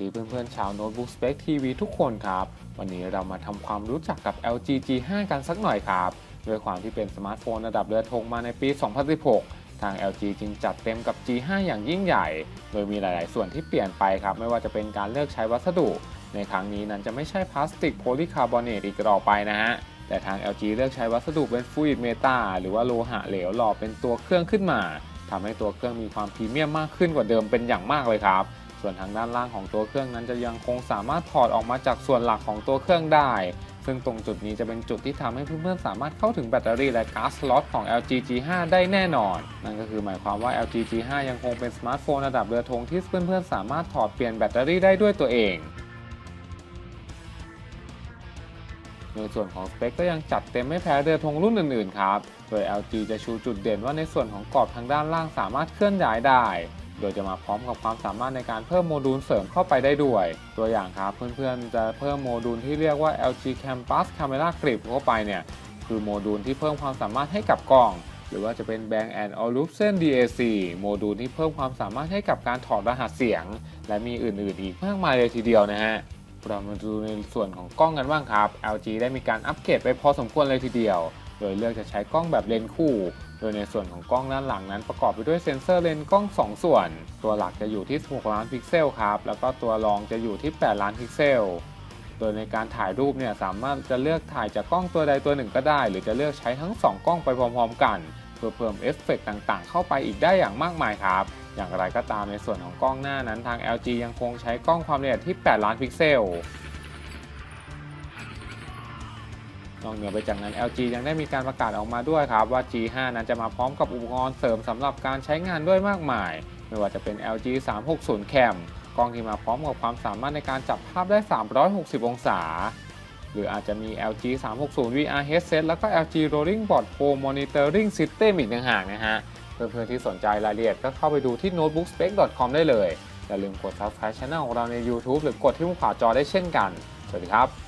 ดีเพื่อนๆชาวโน้ตบุ๊ก Spec TV ทุกคนครับ วันนี้เรามาทำความรู้จักกับ LG G5 กันสักหน่อยครับด้วยความที่เป็นสมาร์ทโฟนระดับเรือธงมาในปี 2016 ทาง LG จึงจัดเต็มกับ G5 อย่างยิ่งใหญ่ โดยมีหลาย ๆ ส่วนที่เปลี่ยนไปครับ ไม่ว่าจะเป็นการเลือกใช้วัสดุ ในครั้งนี้นั้นจะไม่ใช่พลาสติกโพลีคาร์บอเนตอีกต่อไปนะฮะแต่ทาง LG เลือกใช้วัสดุเป็นฟลูอิดเมตาหรือว่าโลหะเหลวหล่อเป็นตัวเครื่องขึ้นมาทำให้ตัวเครื่องมีความพรีเมียมมากขึ้นกว่าเดิมเป็นอย่างมากเลยครับ ส่วนทางด้านล่างของตัวเครื่องนั้นจะยังคงสามารถถอดออกมาจากส่วนหลักของตัวเครื่องได้ ซึ่งตรงจุดนี้จะเป็นจุดที่ทำให้เพื่อนๆสามารถเข้าถึงแบตเตอรี่และก๊าซสล็อตของ LG G5 ได้แน่นอน นั่นก็คือหมายความว่า LG G5 ยังคงเป็นสมาร์ทโฟนระดับเรือธงที่เพื่อนๆสามารถถอดเปลี่ยนแบตเตอรี่ได้ด้วยตัวเองในส่วนของสเปคก็ยังจัดเต็มไม่แพ้เรือธงรุ่นอื่นๆครับ โดย LG จะชูจุดเด่นว่าในส่วนของกรอบทางด้านล่างสามารถเคลื่อนย้ายได้ โดยจะมาพร้อมกับความสามารถในการเพิ่มโมดูลเสริมเข้าไปได้ด้วย ตัวอย่างครับเพื่อนๆจะเพิ่มโมดูลที่เรียกว่า LG Campus Camera Grip เข้าไปเนี่ยคือโมดูลที่เพิ่มความสามารถให้กับกล้อง หรือว่าจะเป็น Bang Olufsen DAC โมดูลที่เพิ่มความสามารถให้กับการถอดรหัสเสียง และมีอื่นๆ อีกมากมายเลยทีเดียวนะฮะเรามาดูในส่วนของกล้องกันบ้างครับ LG ได้มีการอัปเกรดไปพอสมควรเลยทีเดียว โดยเลือกจะใช้กล้องแบบเลนส์คู่ โดยในส่วนของกล้องด้านหลังนั้นประกอบไปด้วยเซ็นเซอร์เลนส์กล้อง 2 ส่วน ตัวหลักจะอยู่ที่ 6 ล้านพิกเซลครับ แล้วก็ตัวรองจะอยู่ที่ 8 ล้านพิกเซล โดยในการถ่ายรูปเนี่ยสามารถจะเลือกถ่ายจากกล้องตัวใดตัวหนึ่งก็ได้ หรือจะเลือกใช้ทั้ง 2 กล้องไปพร้อมๆ กันเพื่อเพิ่มเอฟเฟกต์ต่างๆ เข้าไปอีกได้อย่างมากมายครับ อย่างไรก็ตามในส่วนของกล้องหน้านั้นทาง LG ยังคงใช้กล้องความละเอียดที่ 8 ล้านพิกเซล นอกเหนือไปจากนั้น LG ยังได้มีการประกาศออกมาด้วยครับว่า G5 นั้นจะมาพร้อมกับอุปกรณ์เสริมสำหรับการใช้งานด้วยมากมาย ไม่ว่าจะเป็น LG 360 Cam กล้องที่มาพร้อมกับความสามารถในการจับภาพได้ 360 องศา หรืออาจจะมี LG 360 VR headset แล้วก็ LG Rolling Board Pro Monitoring System อีกต่างหากนะฮะ เพื่อนๆที่สนใจรายละเอียดก็เข้าไปดูที่ notebookspec.com ได้เลย อย่าลืมกด subscribe channel ของเราใน YouTube หรือกดที่มุมขวาจอได้เช่นกัน สวัสดีครับ